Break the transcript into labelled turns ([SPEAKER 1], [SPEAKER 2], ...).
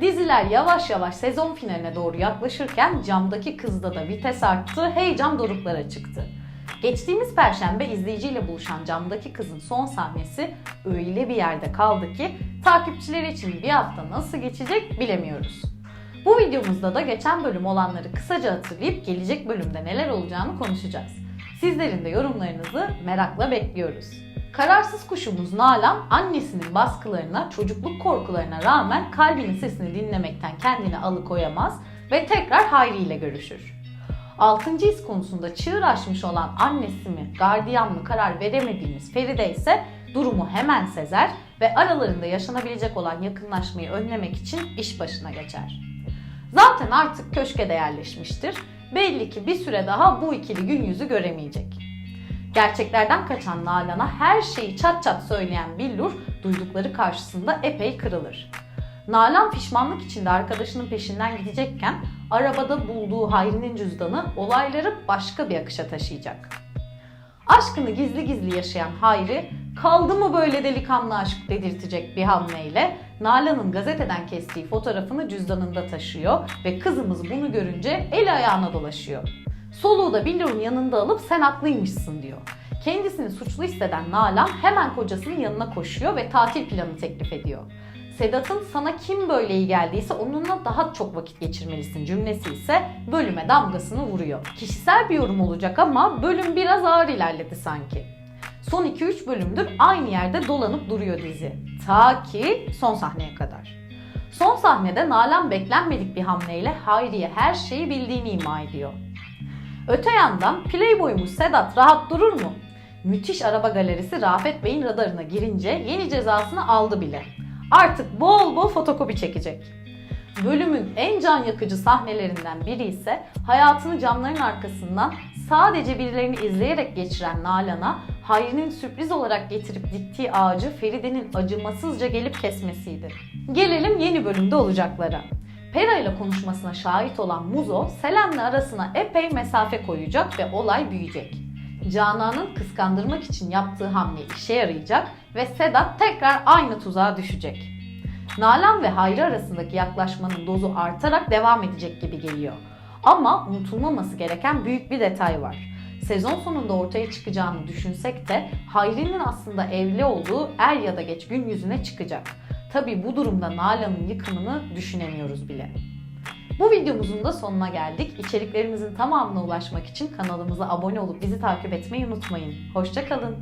[SPEAKER 1] Diziler yavaş yavaş sezon finaline doğru yaklaşırken camdaki kızda da vites arttı, heyecan doruklara çıktı. Geçtiğimiz perşembe izleyiciyle buluşan camdaki kızın son sahnesi öyle bir yerde kaldı ki takipçileri için bir hafta nasıl geçecek bilemiyoruz. Bu videomuzda da geçen bölüm olanları kısaca hatırlayıp gelecek bölümde neler olacağını konuşacağız. Sizlerin de yorumlarınızı merakla bekliyoruz. Kararsız kuşumuz Nalan annesinin baskılarına, çocukluk korkularına rağmen kalbinin sesini dinlemekten kendini alıkoyamaz ve tekrar Hayri ile görüşür. Altıncı his konusunda çığır açmış olan annesi mi, gardiyan mı karar veremediğimiz Feride ise durumu hemen sezer ve aralarında yaşanabilecek olan yakınlaşmayı önlemek için iş başına geçer. Zaten artık köşke de yerleşmiştir. Belli ki bir süre daha bu ikili gün yüzü göremeyecek. Gerçeklerden kaçan Nalan'a her şeyi çat çat söyleyen Billur duydukları karşısında epey kırılır. Nalan pişmanlık içinde arkadaşının peşinden gidecekken arabada bulduğu Hayri'nin cüzdanı olayları başka bir akışa taşıyacak. Aşkını gizli gizli yaşayan Hayri kaldı mı böyle delikanlı aşk dedirtecek bir hamleyle Nalan'ın gazeteden kestiği fotoğrafını cüzdanında taşıyor ve kızımız bunu görünce eli ayağına dolaşıyor. Soluğu da Billur'un yanında alıp sen haklıymışsın diyor. Kendisini suçlu hisseden Nalan hemen kocasının yanına koşuyor ve tatil planı teklif ediyor. Sedat'ın sana kim böyle iyi geldiyse onunla daha çok vakit geçirmelisin cümlesi ise bölüme damgasını vuruyor. Kişisel bir yorum olacak ama bölüm biraz ağır ilerledi sanki. Son 2-3 bölümdür aynı yerde dolanıp duruyor dizi. Ta ki son sahneye kadar. Son sahnede Nalan beklenmedik bir hamleyle Hayri'ye her şeyi bildiğini ima ediyor. Öte yandan Playboy'muş Sedat rahat durur mu? Müthiş araba galerisi Rafet Bey'in radarına girince yeni cezasını aldı bile. Artık bol bol fotokopi çekecek. Bölümün en can yakıcı sahnelerinden biri ise hayatını camların arkasından sadece birilerini izleyerek geçiren Nalan'a Hayri'nin sürpriz olarak getirip diktiği ağacı Feride'nin acımasızca gelip kesmesiydi. Gelelim yeni bölümde olacaklara. Pera ile konuşmasına şahit olan Muzo, Selen'le arasına epey mesafe koyacak ve olay büyüyecek. Canan'ın kıskandırmak için yaptığı hamle işe yarayacak ve Sedat tekrar aynı tuzağa düşecek. Nalan ve Hayri arasındaki yaklaşmanın dozu artarak devam edecek gibi geliyor. Ama unutulmaması gereken büyük bir detay var. Sezon sonunda ortaya çıkacağını düşünsek de Hayri'nin aslında evli olduğu er ya da geç gün yüzüne çıkacak. Tabi bu durumda Nalan'ın yıkımını düşünemiyoruz bile. Bu videomuzun da sonuna geldik. İçeriklerimizin tamamına ulaşmak için kanalımıza abone olup bizi takip etmeyi unutmayın. Hoşçakalın.